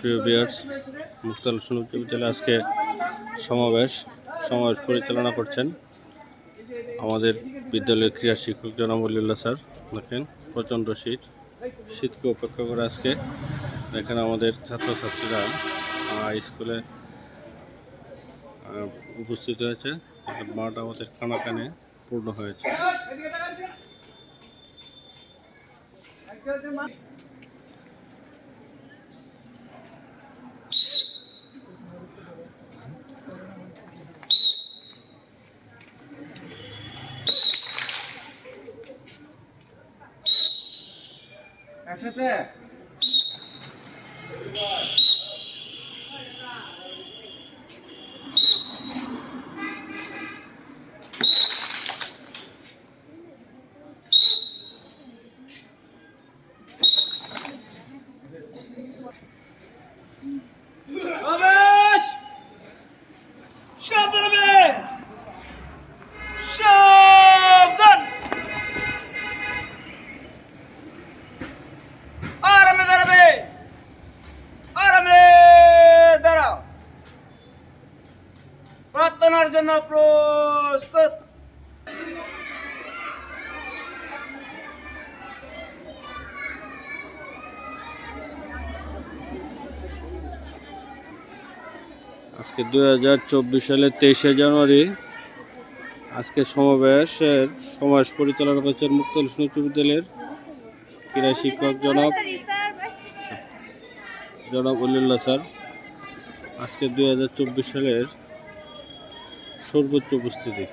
প্রিয় বিয়ার্স মুক্তাল উচ্চ বিদ্যালয়ে আজকে সমাবেশ সমাবেশ পরিচালনা করছেন আমাদের বিদ্যালয়ের ক্রীড়া শিক্ষক জনাব স্যার। দেখেন, প্রচণ্ড শীত। শীতকে উপেক্ষা করে আজকে দেখেন আমাদের ছাত্রছাত্রীরা স্কুলে উপস্থিত হয়েছে। মাঠ আমাদের কানাকানে পূর্ণ হয়েছে। একসাথে প্রার্থনার জন্য প্রস্তুত। আজকে দুই হাজার চব্বিশ সালের তেইশে জানুয়ারি আজকে সমাবেশের সমাবেশ পরিচালনা করেছেন মুক্তাল উচ্চ বিদ্যালয়ের ক্রীড়া শিক্ষক জনাব জনাব অলিউল্লাহ স্যার। আজকে দুই হাজার চব্বিশ সালের সর্বোচ্চ উপস্থিতি।